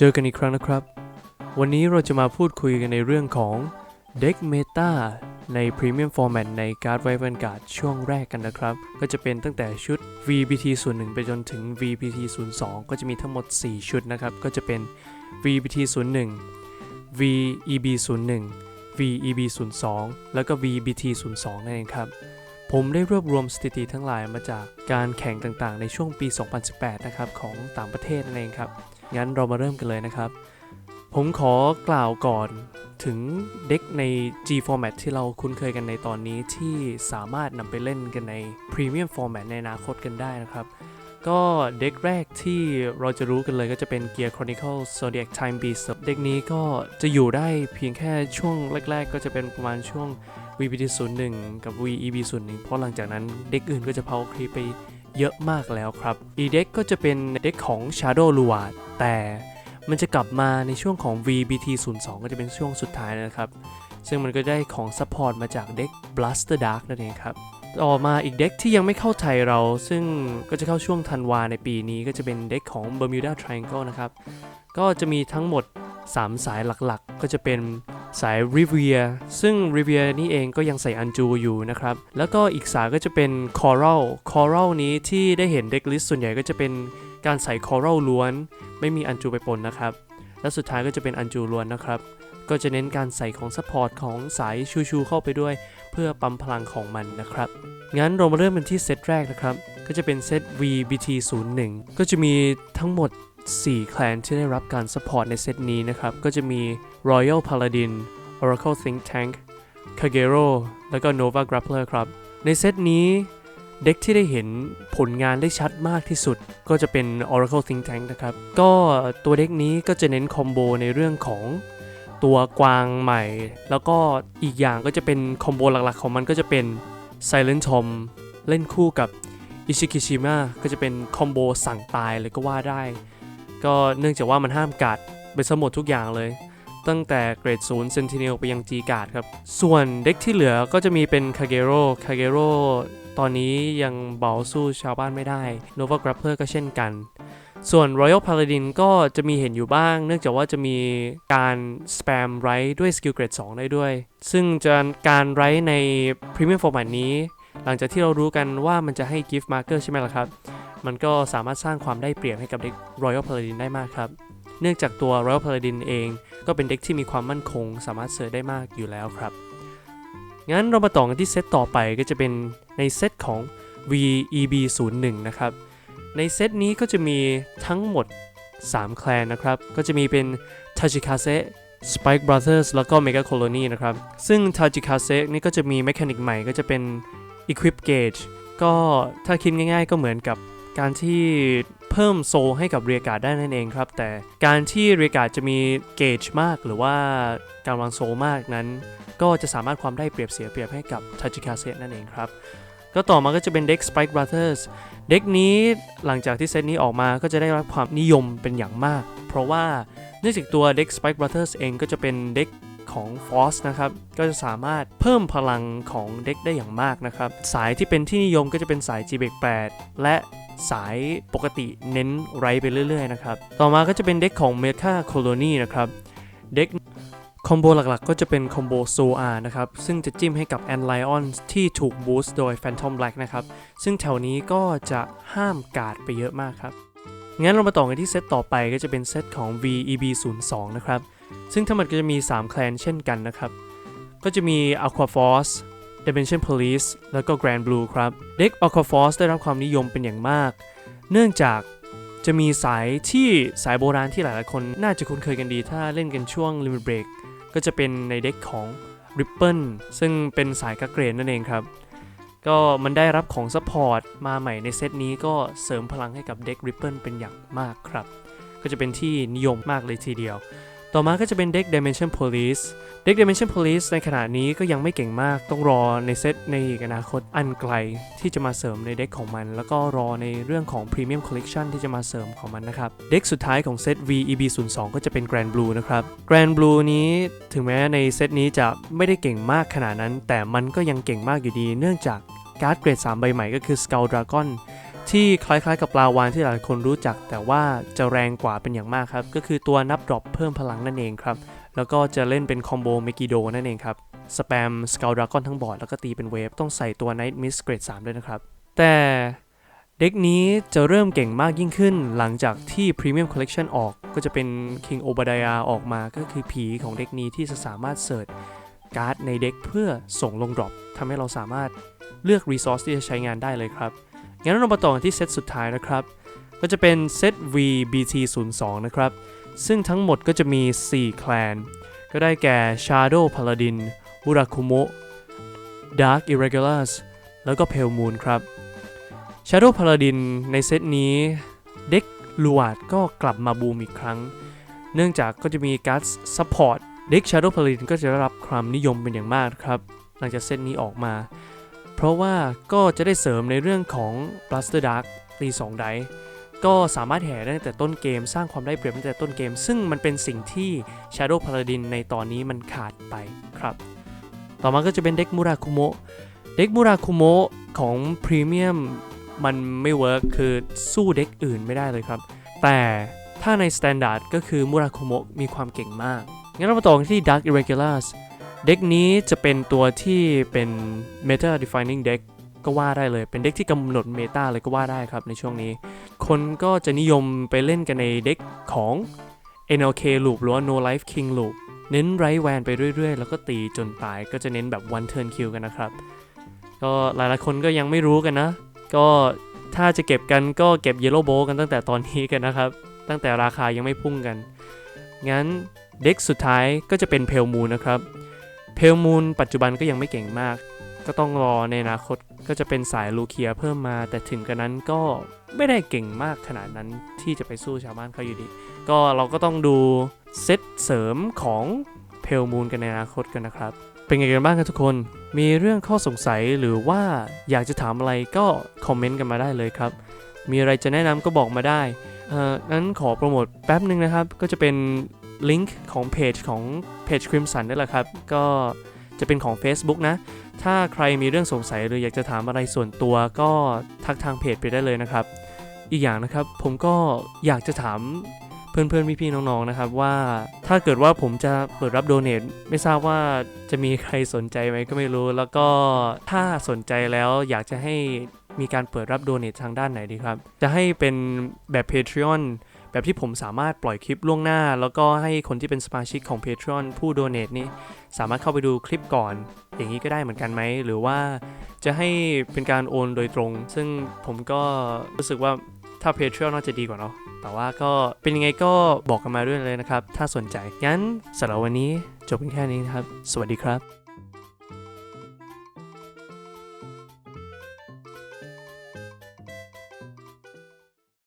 เจอกันอีกครั้งนะครับ วันนี้เราจะมาพูดคุยกันในเรื่องของเด็กเมตาใน Premium Format ในการ์ดไว v a n g u a r d ช่วงแรกกันนะครับ ก็จะเป็นตั้งแต่ชุด VBT 01 ไปจนถึง VBT 02ก็จะมีทั้งหมด 4 ชุดนะครับ ก็จะเป็น VBT 01 VEB 01 VEB 02แล้วก็ VBT 02นั่นเองครับผมได้รวบรวมสถิติทั้งหลายมาจากการแข่งต่างๆ ในช่วงปี 2018 นะครับ ของต่างประเทศนั่นเองครับ งั้นเรามาเริ่มกันเลยนะครับ ผมขอกล่าวก่อนถึงเด็กใน G format ที่เราคุ้นเคยกันในตอนนี้ที่สามารถนำไปเล่นกันใน Premium format ในอนาคตกันได้นะครับ ก็เด็กแรกที่เราจะรู้กันเลยก็จะเป็น Gear Chronicle Zodiac Time Beast เด็กนี้ก็จะอยู่ได้เพียงแค่ช่วงแรก ๆ ก็จะเป็นประมาณช่วง VBT 01 กับ VEB 01 เพราะหลังจากนั้นเด็กอื่นก็จะเผาคลิปไป เยอะมากแล้วครับ อีเด็กก็จะเป็นเด็กของ Shadow l u a r แต่มันจะกลับมาในช่วงของ VBT 02ก็จะเป็นช่วงสุดท้ายนะครับ ซึ่งมันก็ได้ของซัพพอร์ตมาจากเด็ก Blaster Dark นั่นเองครับ ต่อมาอีกเด็กที่ยังไม่เข้าไทยเรา ซึ่งก็จะเข้าช่วงธันวาในปีนี้ก็จะเป็นเด็กของ Bermuda Triangle นะครับ ก็จะมีทั้งหมด 3 สายหลักๆ ก็จะเป็น สาย Rivier ซึ่ง Rivier นี่เองก็ยังใส่อันจูอยู่นะครับ แล้วก็อีกสายก็จะเป็น Coral Coral นี้ที่ได้เห็นเด็กลิสส่วนใหญ่ก็จะเป็นการใส่ Coral ล้วน ไม่มีอันจูไปปนนะครับ และสุดท้ายก็จะเป็นอันจูล้วนนะครับ ก็จะเน้นการใส่ของซัพพอร์ตของสายชูชูเข้าไปด้วย เพื่อปั๊มพลังของมันนะครับงั้นเรามาเริ่มกันที่เซตแรกนะครับ ก็จะเป็นเซต VBT 01 ก็จะมีทั้งหมด 4 แคลนที่ได้รับการซัพพอร์ตในเซตนี้นะครับ ก็จะมี Royal Paladin Oracle Think Tank Kagero แล้วก็ Nova Grappler ครับ ในเซตนี้เด็กที่ได้เห็นผลงานได้ชัดมากที่สุด ก็จะเป็น Oracle Think Tank นะครับ ก็ตัวเด็กนี้ก็จะเน้นคอมโบในเรื่องของตัวกวางใหม่ แล้วก็อีกอย่างก็จะเป็นคอมโบหลักๆ ของมันก็จะเป็น Silent Tom เล่นคู่กับอิชิคิชิมะก็จะเป็นคอมโบสั่งตายเลยก็ว่าได้ ก็เนื่องจากว่ามันห้ามกัดไปสมดทุกอย่างเลย ตั้งแต่เกรดศูนย์เซนติเนลไปยังจีการ์ดครับ ส่วนเด็กที่เหลือก็จะมีเป็นคาเกโร่คาเกโร่ตอนนี้ยังเบาสู้ชาวบ้านไม่ได้ Nova Grappler ก็เช่นกัน ส่วน Royal Paladin ก็จะมีเห็นอยู่บ้าง เนื่องจากว่าจะมีการสแปมไรด้วยสกิลเกรด2ได้ด้วย ซึ่งจะการไรใน Premium Format นี้ หลังจากที่เรารู้กันว่ามันจะให้ Gift Marker ใช่ไหมล่ะครับ มันก็สามารถสร้างความได้เปรียบให้กับเด็ก Royal Paladin ได้มากครับ เนื่องจากตัว Royal Paladin เองก็เป็นเด็กที่มีความมั่นคง สามารถเสิร์ฟได้มากอยู่แล้วครับ งั้นเรามาต่อกันที่เซตต่อไปก็จะเป็นในเซตของ VEB 01นะครับ ในเซตนี้ก็จะมีทั้งหมด 3 แคลนนะครับ ก็จะมีเป็น Tachikase Spike Brothers แล้วก็ Mega Colony นะครับ ซึ่ง Tachikase นี่ก็จะมีแมคานิกใหม่ก็จะเป็น Equip Gauge ก็ถ้าคิดง่ายๆก็เหมือนกับ การที่เพิ่มโซให้กับเรียกาดได้นั่นเองครับ แต่การที่เรียกาดจะมีเกจมากหรือว่าการวางโซมากนั้น ก็จะสามารถความได้เปรียบเสียเปรียบให้กับ Tachikase นั่นเองครับก็ต่อมาก็จะเป็นเด็ก Spike Brothers เด็กนี้หลังจากที่เซตนี้ออกมาก็จะได้รับความนิยมเป็นอย่างมาก เพราะว่าเนื่องจากตัวเด็ก Spike Brothers เองก็จะเป็นเด็ก ของ Force นะครับก็จะสามารถเพิ่มพลังของเด็กได้อย่างมากนะครับ สายที่เป็นที่นิยมก็จะเป็นสาย g b 8และสายปกติเน้นไรไปเรื่อยๆนะครับต่อมาก็จะเป็นเด็กของ Mecha Colony นะครับเด็กคอมโบหลักๆ ก็จะเป็นคอมโบโซอานะครับ ซึ่งจะจิ้มให้กับ a n l i o n ที่ถูกบูสต์โดย Phantom Black นะครับ ซึ่งแถวนี้ก็จะห้ามการ์ดไปเยอะมากครับ งั้นเรามาต่อกันที่เซตต่อไปก็จะเป็นเซตของ VEB 02นะครับ ซึ่งทั้งหมดก็จะมี 3 แคลนเช่นกันนะครับ ก็จะมี Aqua Force Dimension Police แล้วก็ Grand Blue ครับ เด็ก Aqua Force ได้รับความนิยมเป็นอย่างมาก เนื่องจากจะมีสายที่สายโบราณที่หลายๆคนน่าจะคุ้นเคยกันดี ถ้าเล่นกันช่วง Limit Break ก็จะเป็นในเด็กของ Ripple ซึ่งเป็นสายกักเกรนนั่นเองครับ ก็มันได้รับของซัพพอร์ตมาใหม่ในเซตนี้ก็เสริมพลังให้กับเด็ก Ripple เป็นอย่างมากครับ ก็จะเป็นที่นิยมมากเลยทีเดียว ต่อมาก็จะเป็นเด็ก Dimension Police เด็ก Dimension Police ในขณะนี้ก็ยังไม่เก่งมากต้องรอในเซตในอีกอนาคตอันไกลที่จะมาเสริมในเด็กของมัน แล้วก็รอในเรื่องของ Premium Collection ที่จะมาเสริมของมันนะครับ เด็กสุดท้ายของเซต VEB 02ก็จะเป็น Grand Blue นะครับ Grand Blue นี้ถึงแม้ในเซตนี้จะไม่ได้เก่งมากขนาดนั้น แต่มันก็ยังเก่งมากอยู่ดี เนื่องจากการ์ดเกรด 3 ใบใหม่ก็คือ Skull Dragon ที่คล้ายๆกับปลาวานที่หลายคนรู้จัก แต่ว่าจะแรงกว่าเป็นอย่างมากครับ ก็คือตัวนับดรอปเพิ่มพลังนั่นเองครับ แล้วก็จะเล่นเป็นคอมโบเมกิโดนั่นเองครับ สแปมสก l ลดราก้อนทั้งบอร์ดแล้วก็ตีเป็นเวฟ ต้องใส่ตัว Night Mist เกรด3ด้วยนะครับ แต่เด็กนี้จะเริ่มเก่งมากยิ่งขึ้น หลังจากที่ Premium Collection ออกก็จะเป็น King Obadiah ออกมาก็คือผีของเด็กนี้ที่จะสามารถเสิร์ชการ์ดในเด็กเพื่อส่งลงดรอปทำให้เราสามารถเลือก Resource ที่จะใช้งานได้เลยครับ งั้นเรามาต่อกันที่เซตสุดท้ายนะครับ ก็จะเป็นเซต VBT02 นะครับ ซึ่งทั้งหมดก็จะมี 4 แคลน ก็ได้แก่ Shadow Paladin Urakumo Dark Irregulars แล้วก็ Pale Moon ครับ Shadow Paladin ในเซตนี้เด็กลูวาดก็กลับมาบูมอีกครั้ง เนื่องจากก็จะมีการ์ดซัพพอร์ตเด็ก Shadow Paladin ก็จะได้รับความนิยมเป็นอย่างมากครับ หลังจากเซตนี้ออกมา เพราะว่าก็จะได้เสริมในเรื่องของ Blaster Dark ตี2ไดก็สามารถแห่ได้ตั้งแต่ต้นเกม สร้างความได้เปรียบตั้งแต่ต้นเกม ซึ่งมันเป็นสิ่งที่ Shadow Paladin ในตอนนี้มันขาดไปครับ ต่อมาก็จะเป็นเด็กมูราคุโมะเด็กมูราคุโมะของพรีเมียมมันไม่เวิร์กคือสู้เด็กอื่นไม่ได้เลยครับ แต่ถ้าใน Standard ก็คือมูราคุโมะมีความเก่งมาก งั้นเรามาต่อกันที่ Dark Irregulars เด็กนี้จะเป็นตัวที่เป็น Meta Defining Deck ก็ว่าได้เลย เป็นเด็กที่กำหนดเมตาเลยก็ว่าได้ครับในช่วงนี้ คนก็จะนิยมไปเล่นกันในเด็กของ NLK Loop หรือว่า No Life King Loop เน้นไรแวนไปเรื่อยๆ แล้วก็ตีจนตายก็จะเน้นแบบ one turn kill กันนะครับ ก็หลายๆคนก็ยังไม่รู้กันนะ ก็ถ้าจะเก็บกันก็เก็บ Yellow Bow กันตั้งแต่ตอนนี้กันนะครับ ตั้งแต่ราคายังไม่พุ่งกัน งั้นเด็กสุดท้ายก็จะเป็น Pale Moon นะครับ เพลมูนปัจจุบันก็ยังไม่เก่งมาก ก็ต้องรอในอนาคตก็จะเป็นสายลูเคียเพิ่มมา แต่ถึงกระนั้นก็ไม่ได้เก่งมากขนาดนั้นที่จะไปสู้ชาวบ้านเขาอยู่ดี ก็เราก็ต้องดูเซตเสริมของเพลมูนกันในอนาคตกันนะครับ เป็นไงกันบ้างครับทุกคน มีเรื่องข้อสงสัยหรือว่าอยากจะถามอะไรก็คอมเมนต์กันมาได้เลยครับ มีอะไรจะแนะนำก็บอกมาได้เอ่องั้นขอโปรโมทแป๊บหนึ่งนะครับ ก็จะเป็น ลิงก์ของเพจของเพจ Crimson นี่แหละครับ ก็จะเป็นของ Facebook นะ ถ้าใครมีเรื่องสงสัยหรืออยากจะถามอะไรส่วนตัวก็ทักทางเพจไปได้เลยนะครับ อีกอย่างนะครับผมก็อยากจะถามเพื่อนๆพี่ๆน้องๆนะครับว่าถ้าเกิดว่าผมจะเปิดรับโดเน a ไม่ทราบว่าจะมีใครสนใจไหมก็ไม่รู้ แล้วก็ถ้าสนใจแล้วอยากจะให้มีการเปิดรับโดเน a ทางด้านไหนดีครับ จะให้เป็นแบบ Patreon แบบที่ผมสามารถปล่อยคลิปล่วงหน้า แล้วก็ให้คนที่เป็นสมาชิกของ Patreon ผู้โดเน a นี่สามารถเข้าไปดูคลิปก่อน อย่างนี้ก็ได้เหมือนกันไหม หรือว่าจะให้เป็นการโอนโดยตรง ซึ่งผมก็รู้สึกว่าถ้า Patreon น่าจะดีกว่าเนาะแต่ว่าก็เป็นยังไงก็บอกกันมาด้วยเลยนะครับ ถ้าสนใจ งั้นสำหรับวันนี้จบเพียงแค่นี้นะครับ สวัสดีครับ